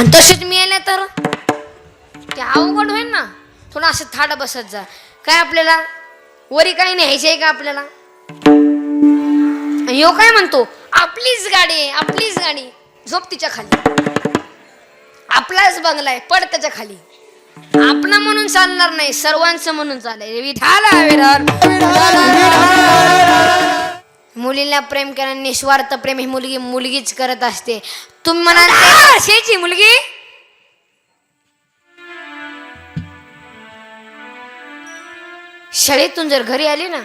आणि तसेच मिळाले तर ते अवघड होईल ना थोडं असं थाड बसत जा काय आपल्याला वरी काही न्यायची आहे का आपल्याला यो काय म्हणतो आपलीच गाडी आहे आपलीच गाडी झोप तिच्या खाली आपलाच बंगला आहे पड त्याच्याखाली आपला म्हणून चालणार नाही सर्वांचं म्हणून चालेल विठाला मुलीला प्रेम करा निस्वार्थ प्रेम ही मुलगी मुलगीच करत असते. तुम्ही म्हणाल ते असेची मुलगी? शाळेतून जर घरी आली ना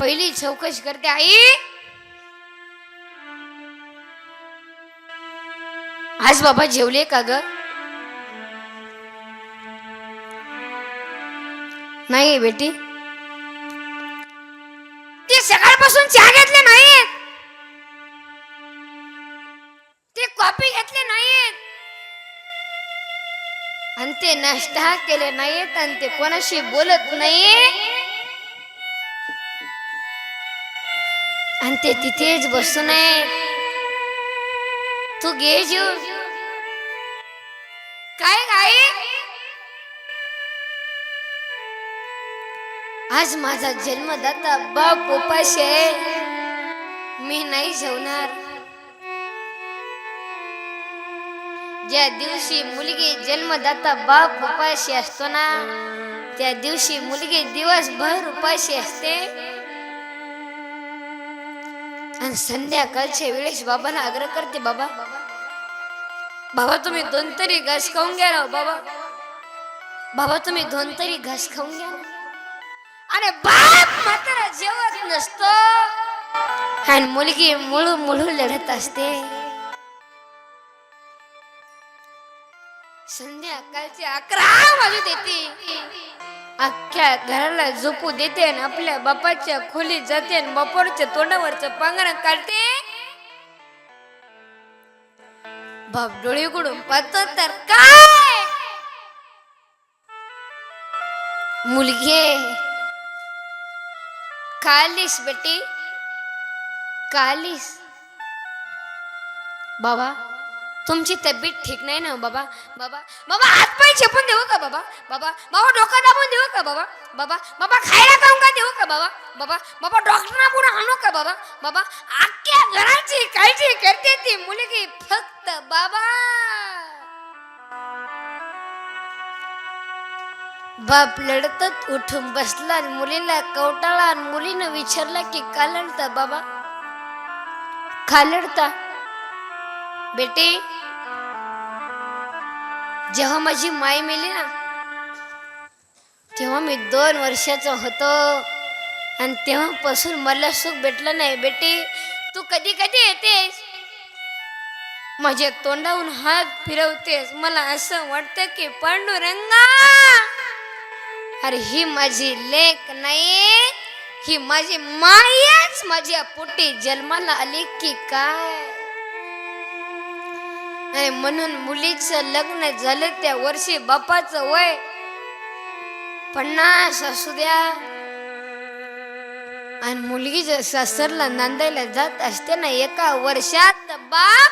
पहिली चौकशी करते आई! आज बाबा जेवले का ग? नाही बेटी. ते सकाळपासून चहा घेतले नाहीत ते कॉफी घेतले नाहीत आणि ते नाश्ता केले नाहीत आणि ते कोणाशी बोलत नाही आणि ते तिथेच बसून आहे तू घे जीव. काय गाई आज माझा जन्मदाता बाप उपाशी आहे. मी नाही जेवणार. ज्या दिवशी मुलगी जन्मदाता बाप उपाशी असतो ना त्या दिवशी मुलगी दिवसभर उपाशी असते. आणि संध्याकाळच्या वेळेस बाबाला आग्रह करते बाबा बाबा तुम्ही दोन तरी घास खाऊन घ्या ना बाबा. बाबा तुम्ही दोन तरी घास खाऊन घ्या ना. अरे बाप मात्र जेवत नसतो. आणि मुलगी मुळू मुळू लढत असते. संध्याकाळची अकरा वाजू देते. अख्ख्या घराला झोपू देते आणि आपल्या बापाच्या खोलीत जाते आणि बापाच्या तोंडावरचं पांगण काढते. बाप डोळे उघडून पाहतो तर काय? मुलगी कालीस बेटी कालीस बाबा तुमची तब्येत ठीक नाही ना बाबा बाबा बाबा हात पाय छेपून देऊ का बाबा बाबा बाबा डोकं दाबून देऊ का बाबा बाबा बाबा खायला खाऊन का देऊ का बाबा बाबा बाबा डॉक्टरना पुढे आणू का बाबा बाबा आख्या घराची काळजी करते ती मुलगी फक्त बाबा। बाप लढतच उठून बसला आणि मुलीला कवटाळा आणि मुलीनं विचारला की का लढता बाबा? का लढता? बेटे जेव्हा माझी माय मेली ना तेव्हा मी दोन वर्षाचा होतो आणि तेव्हापासून मला सुख भेटलं नाही. बेटे तू कधी कधी येतेस? माझ्या तोंडाहून हात फिरवतेस. मला असं वाटतं की पांडुरंगा अरे ही माझी लेक नाही. ही माझी मायाच माझ्या पोटी जन्माला आली की काय? आणि म्हणून मुलीचं लग्न झालं त्या वर्षी बापाच वय पन्नास असू द्या. आणि मुलगी जर सासरला नांदायला जात असते ना एका वर्षात बाप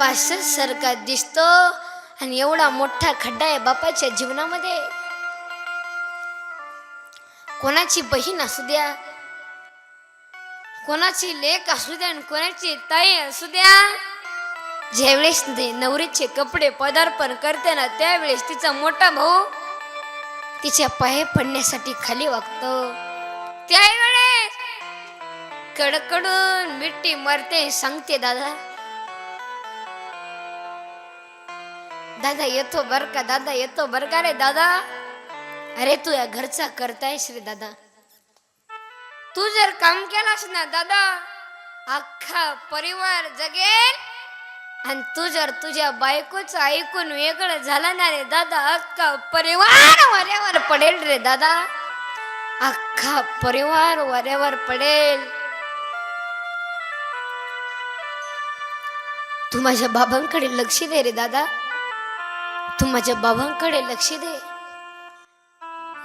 पासष्ट सारखा दिसतो. आणि एवढा मोठा खड्डा आहे बापाच्या जीवनामध्ये. कोणाची बहीण असू द्या कोणाची लेक असू द्या आणि कोणाची ताई असू द्या. ज्यावेळेस ते नवरीचे कपडे पदार्पण करते ना त्यावेळेस तिचा मोठा भाऊ तिच्या पाय पडण्यासाठी खाली वागतो. त्यावेळेस कडकडून मिट्टी मरते सांगते दादा दादा येतो बर का? दादा येतो बर का रे दादा? अरे तू या घरचा करतायस रे दादा. तू जर काम केलास ना दादा अख्खा परिवार जगेल. आणि तू जर तुझ्या बायकोचं ऐकून वेगळं झालं ना रे दादा अख्खा परिवार वाऱ्यावर पडेल रे दादा. अख्खा परिवार वाऱ्यावर पडेल. तू माझ्या बाबांकडे लक्ष दे रे दादा. तू माझ्या बाबांकडे लक्ष दे.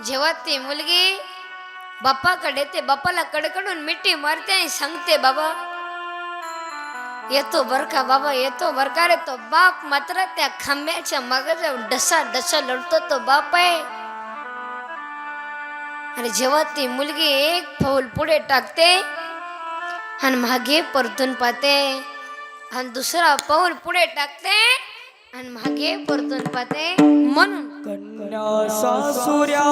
जेव्हा ती मुलगी बाप्पाकडे ते बाप्पाला कडकडून मिठी मारते आणि सांगते बाबा येतो बर का बाबा येतो बर का रे तो बाप मात्र त्या खांब्याच्या मागे जाऊन डसा डसा लढतो तो बाप आहे. आणि जेव्हा ती मुलगी एक फौल पुढे टाकते आणि मागे परतून पाहते आणि दुसरा पाऊल पुढे टाकते आणि मागे परतून पाते म्हणून. कन्या सासुऱ्या